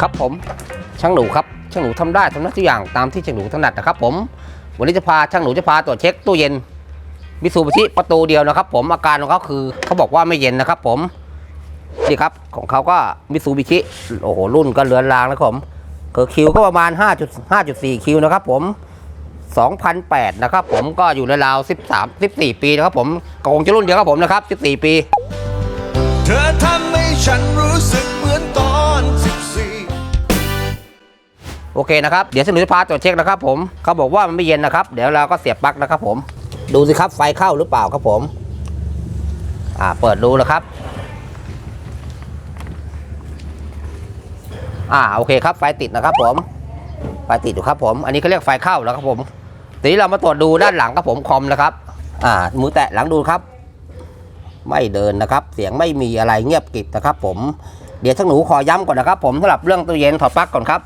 ครับผมช่างหนูครับช่างหนูทำได้ทำได้ทุกอย่างตามที่ช่างหนูถนัดนะครับผมวันนี้จะพาช่างหนูจะพาตรวจเช็คตู้เย็นมิซูบิชิประตูเดียวนะครับ ผมอาการของเขาคือเขาบอกว่าไม่เย็นนะครับ ผมนี่ครับของเขาก็มิซูบิชิโอ้โหรุ่นก็เลือนลางนะครับผมเกอคิวก็ประมาณ 5.5.4 คิวนะครับ ผม2008นะครับผมก็อยู่ในราว13 14 ปีนะครับ ผมก็คงจะรุ่นเดียวกับผมนะครับ14 ปี เธอทำให้ฉันรู้สึก โอเคนะครับ เดี๋ยวสนุจะพาตรวจเช็คนะครับผมเขาบอกว่ามันไม่เย็นนะครับ เดี๋ยวเราก็เสียบปลั๊กนะครับผม ดูสิครับไฟเข้าหรือเปล่าครับผม อ่าเปิดดูนะครับ อ่าโอเคครับไฟติดนะครับผม ไฟติดอยู่ครับผม อันนี้เขาเรียกไฟเข้าแล้วครับผมทีนี้เรามาตรวจดูด้านหลังครับผมคอมนะครับ อ่ามือแตะหลังดูครับ ไม่เดินนะครับ เสียงไม่มีอะไรเงียบกริบนะครับ ผมเดี๋ยวช่างหนูขอย้ำก่อนนะครับ ผมสำหรับเรื่องตู้เย็นถอดปลั๊กก่อนครับ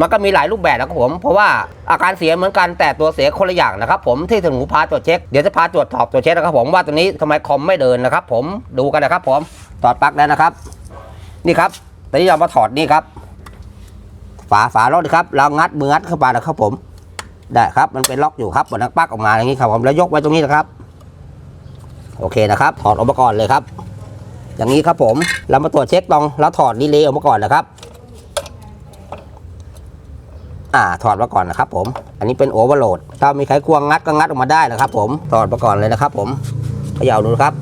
มันก็มีหลายรูปแบบนะครับผม เพราะว่าอาการเสียเหมือนกันแต่ตัวเสียคนละอย่างนะครับผมที่ถึงหูพาตรวจเช็คเดี๋ยวจะพาตรวจสอบตรวจเช็คนะครับผมว่าตัวนี้ทำไมคอมไม่เดินนะครับผมดูกันนะครับผมถอดปลั๊กแล้วนะครับ นี่ครับตอนนี้เรามาถอดนี่ครับ ฝาฝาล็อกนะครับ เรางัดมืองัดเข้าไปนะครับผม ได้ครับมันเป็นล็อกอยู่ครับบนนักปลั๊กออกมาอย่างนี้ครับผมแล้วยกไว้ตรงนี้นะครับ โอเคนะครับ ถอดออกมาก่อนเลยครับ อย่างนี้ครับผมเรามาตรวจเช็คตรงแล้วถอดดีเลย์ออกมาก่อนนะครับ อ่าถอดมาก่อนนะครับผมอันนี้เป็นโอเวอร์โหลดถ้ามีไขควงงัดก็งัดออกมาได้นะครับ ผมถอดมาก่อนเลยนะครับ ผมเขย่าดูครับ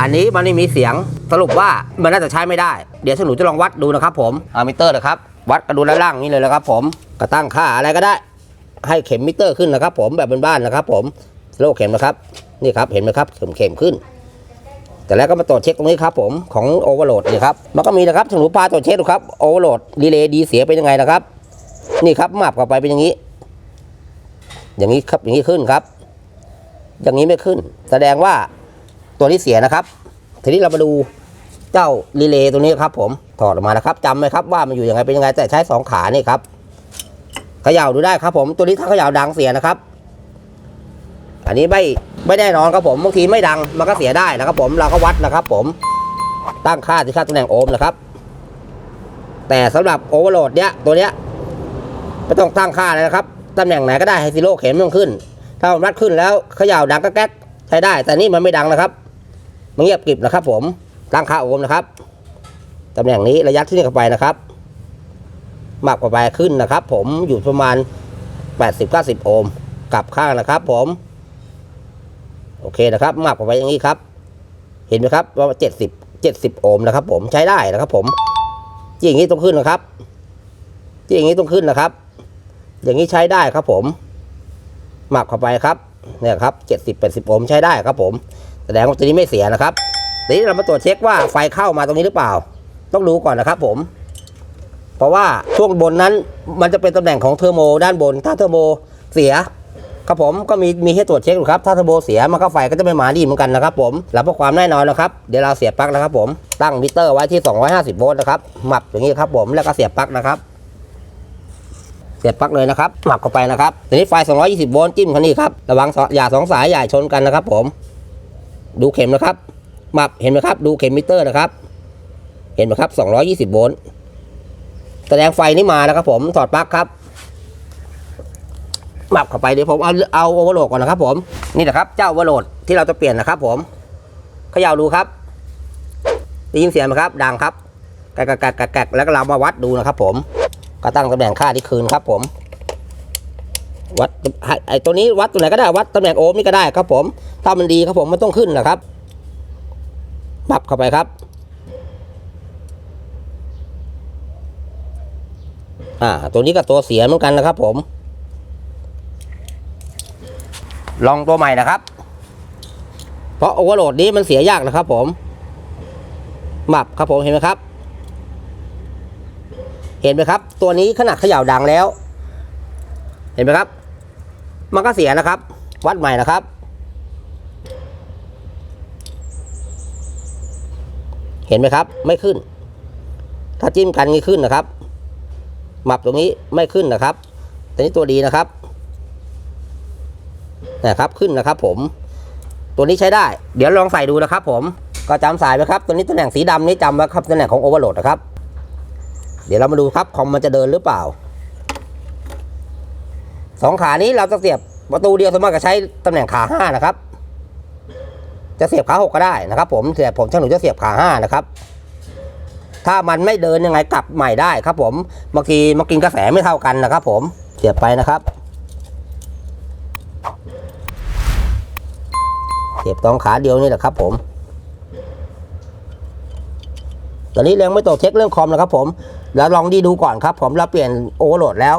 อันนี้มันไม่มีเสียงสรุปว่ามันน่าจะใช้ไม่ได้ เดี๋ยวสนุจะลองวัดดูนะครับ ผมอามิเตอร์นะครับ วัดกระดูด้านล่างนี่เลยนะครับ ผมกระตั้งค่าอะไรก็ได้ ให้เข็มมิเตอร์ขึ้นนะครับ ผมแบบเป็นบ้านนะครับ ผมโลกเข็มนะครับ นี่ครับเห็นไหมครับเข็มเข็มขึ้น แต่แล้วก็มาตรวจเช็คตรงนี้ครับผมของโอเวอร์โหลดนี่ครับมันก็มีนะครับถึงหนูปลาตรวจเช็คดูครับโอเวอร์โหลดดีเลย์ดีเสียเป็นยังไงนะครับ นี่ครับมาบเข้าไปเป็นอย่างนี้ อย่างนี้ครับอย่างนี้ขึ้นครับ อย่างนี้ไม่ขึ้น แสดงว่าตัวนี้เสียนะครับ ทีนี้เรามาดูเจ้ารีเลย์ตัวนี้ครับ ผมถอดออกมานะครับจำไหมครับว่ามันอยู่ยังไงเป็นยังไงแต่ใช้สองขานี่ครับเขย่าดูได้ครับ ผมตัวนี้ถ้าเขย่าดังเสียนะครับ อันนี้ไม่ ไม่แน่นอนครับผมบางทีไม่ดังมันก็เสียได้นะครับผมเราก็วัดนะครับ ผมตั้งค่าที่ค่าตำแหน่งโอห์มนะครับ แต่สำหรับโอเวอร์โหลดเนี้ยตัวเนี้ยไม่ต้องตั้งค่าเลยนะครับตำแหน่งไหนก็ได้ให้ซีโร่เข็มต้องขึ้น ถ้ามันวัดขึ้นแล้วเขย่าดังก็แก๊กใช้ได้ แต่นี่มันไม่ดังนะครับมันเงียบกริบนะครับ ผมตั้งค่าโอห์มนะครับตำแหน่งนี้ระยะที่นี่เข้าไปนะครับมากกว่าไปขึ้นนะครับ ผมอยู่ประมาณ 80-90 โอห์มกลับข้างนะครับ ผม โอเคนะครับหมากผ่าไปอย่างนี้ครับ เห็นไหมครับว่าเจ็ดสิบเจ็ดสิบโอห์มนะครับ ผมใช้ได้นะครับ ผมที่อย่างนี้ต้องขึ้นนะครับที่อย่างนี้ต้องขึ้นนะครับ อย่างนี้ใช้ได้ครับ ผม หมากเข้าไปครับเนี่ยครับเจ็ดสิบแปดสิบโอห์มใช้ได้ครับ ผมแสดงว่าตัวนี้ไม่เสียนะครับทีนี้เรามาตรวจเช็คว่าไฟเข้ามาตรงนี้หรือเปล่า ต้องดูก่อนนะครับ ผม เพราะว่าช่วงบนนั้นมันจะเป็นตำแหน่งของเทอร์โมด้านบน ถ้าเทอร์โมเสีย ครับผมก็มีมีให้ตรวจเช็คอยู่ครับถ้าเทอร์โบเสียมันก็ไฟก็จะไม่มาดีเหมือนกันนะครับผมแล้วเพื่อความแน่นอนนะครับเดี๋ยวเราเสียบปลั๊กนะครับผมตั้งมิเตอร์ไว้ที่ 250 โวลต์นะครับหมับอย่างนี้ครับผมแล้วก็เสียบปลั๊กนะครับเสียบปลั๊กเลยนะครับหมับเข้าไปนะครับทีนี้ไฟ 220 โวลต์จิ้มคันนี้ครับระวังอย่าสองสายอย่ชนกันนะครับ ผม ดูเข็มนะครับหมับเห็นไหมครับ ดูเข็มมิเตอร์นะครับ เห็นไหมครับ 220 โวลต์แสดงไฟนี้มานะครับผมถอดปลั๊กครับ หมับเข้าไปเดี๋ยวผมเอาเอาโอเวอร์โหลดก่อนนะครับ ผมนี่นะครับเจ้าโอเวอร์โหลดที่เราจะเปลี่ยนนะครับ ผมเขย่าดูครับได้ยินเสียงไหมครับ ดังครับแกกแกกแกกแกแล้วก็เรามาวัดดูนะครับ ผมก็ตั้งตำแหน่งค่าที่คืนครับ ผม วัดไอตัวนี้วัดตัวไหนก็ได้วัดตำแหน่งโอห์มนี่ก็ได้ครับ ผมถ้ามันดีครับผมมันต้องขึ้นนะครับปรับเข้าไปครับอ่าตัวนี้ก็ตัวเสียเหมือนกันนะครับ ผม ลองตัวใหม่นะครับ เพราะโอเวอร์โหลดนี้มันเสียยากนะครับผมหมับครับผมเห็นไหมครับ เห็นไหมครับ ตัวนี้ขนาดเขย่าดังแล้ว เห็นไหมครับ มันก็เสียนะครับ วัดใหม่นะครับ เห็นไหมครับ ไม่ขึ้น ถ้าจิ้มกันงี้ขึ้นนะครับหมับตรงนี้ไม่ขึ้นนะครับตัวนี้ตัวดีนะครับ นะครับขึ้นนะครับผม ตัวนี้ใช้ได้ เดี๋ยวลองใส่ดูนะครับผมก็จำสายไว้ครับ ตัวนี้ตำแหน่งสีดำนี้จำไว้ครับตำแหน่งของโอเวอร์โหลดนะครับ เดี๋ยวเรามาดูครับคอมมันจะเดินหรือเปล่าสองขานี้เราจะเสียบประตูเดียวสามารถจะใช้ตำแหน่งขาห้านะครับ จะเสียบขาหกก็ได้นะครับ ผมแต่ผมช่างหนูจะเสียบขาห้านะครับ ถ้ามันไม่เดินยังไงกลับใหม่ได้ครับ ผมบางทีมากินกระแสไม่เท่ากันนะครับ ผมเสียบไปนะครับ เสียบตองขาเดียวนี่แหละครับผม ตอนนี้ยังไม่ตกเช็คเรื่องคอมนะครับผม แล้วลองดีดูก่อนครับ ผมเราเปลี่ยนโอเวอร์โหลดแล้ว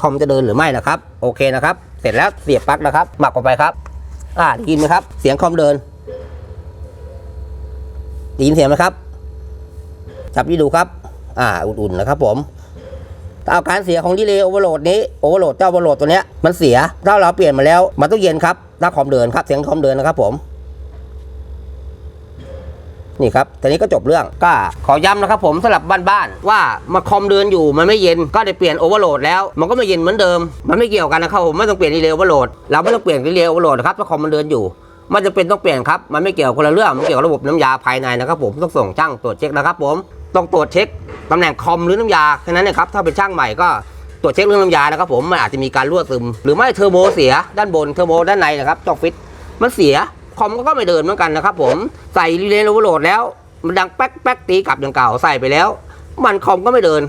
คอมจะเดินหรือไม่นะครับ โอเคนะครับ เสร็จแล้วเสียบปลั๊กนะครับ หมักออกไปครับ อ่าได้ยินไหมครับ เสียงคอมเดินได้ยินเสียงไหมครับ จับดีดูครับ อ่า อุ่นๆนะครับ ผมถ้าอาการเสียของดีเลย์โอเวอร์โหลดนี้โอเวอร์โหลดเจ้าโอเวอร์โหลดตัวเนี้ยมันเสียถ้าเราเปลี่ยนมาแล้วมันต้องเย็นครับ ถ้าคอมเดินครับเสียงคอมเดินนะครับผม นี่ครับตอนนี้ก็จบเรื่องก็ขอย้ำนะครับผมสำหรับบ้านๆว่ามาคอมเดินอยู่มันไม่เย็นก็ได้เปลี่ยนโอเวอร์โหลดแล้ว มันก็ไม่เย็นเหมือนเดิม มันไม่เกี่ยวกันนะครับผมไม่ต้องเปลี่ยนดีเลย์โอเวอร์โหลดเราไม่ต้องเปลี่ยนดีเลย์โอเวอร์โหลดนะครับถ้าคอมมันเดินอยู่มันจะเป็นต้องเปลี่ยนครับ มันไม่เกี่ยวคนละเรื่อง มันเกี่ยวกับระบบน้ำยาภายในนะครับผม ต้องส่งช่างตรวจเช็คนะครับผม ต้องตรวจเช็คตำแหน่งคอมหรือน้ำยาแค่นั้นนะครับ ถ้าเป็นช่างใหม่ก็ รวจเช็คเรื่องน้ำยานะครับผมมันอาจจะมีการรั่วซึม หรือไม่เทอร์โบเสียด้านบนเทอร์โบด้านในนะครับต้องฟิตมันเสียคอมก็ไม่เดินเหมือนกันนะครับผมใส่รีเลย์โอเวอร์โหลดแล้ว มันดังแป๊กแป๊กตีกลับอย่างเก่าใส่ไปแล้ว มันคอมก็ไม่เดิน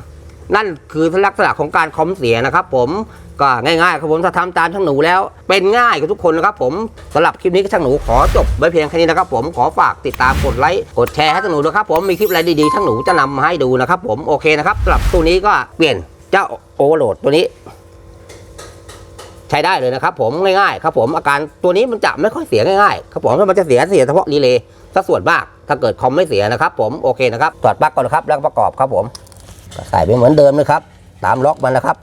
นั่นคือลักษณะของการคอมเสียนะครับผมก็ง่ายๆครับผมถ้าทำตามช่างหนูแล้ว เป็นง่ายกับทุกคนนะครับผมสำหรับคลิปนี้ก็ช่างหนูขอจบไว้เพียงแค่นี้นะครับผมขอฝากติดตามกดไลค์กดแชร์ให้ช่างหนูด้วยครับผมมีคลิปอะไรดีๆช่างหนูจะนำมาให้ดูนะครับผมโอเคนะครับสำหรับตัวนี้ก็เปลี่ยน เจ้าโอเวอร์โหลดตัวนี้ ใช้ได้เลยนะครับ ผมง่ายๆครับ ผมอาการตัวนี้มันจะไม่ค่อยเสียง่ายๆครับผมถ้ามันจะเสียเสียเฉพาะรีเลย์สักส่วนมากถ้าเกิดคอมไม่เสียนะครับ ผมโอเคนะครับถอดปลั๊กก่อนนะครับแล้วประกอบครับ ผมใส่ไปเหมือนเดิมนะครับ ตามล็อกมันนะครับ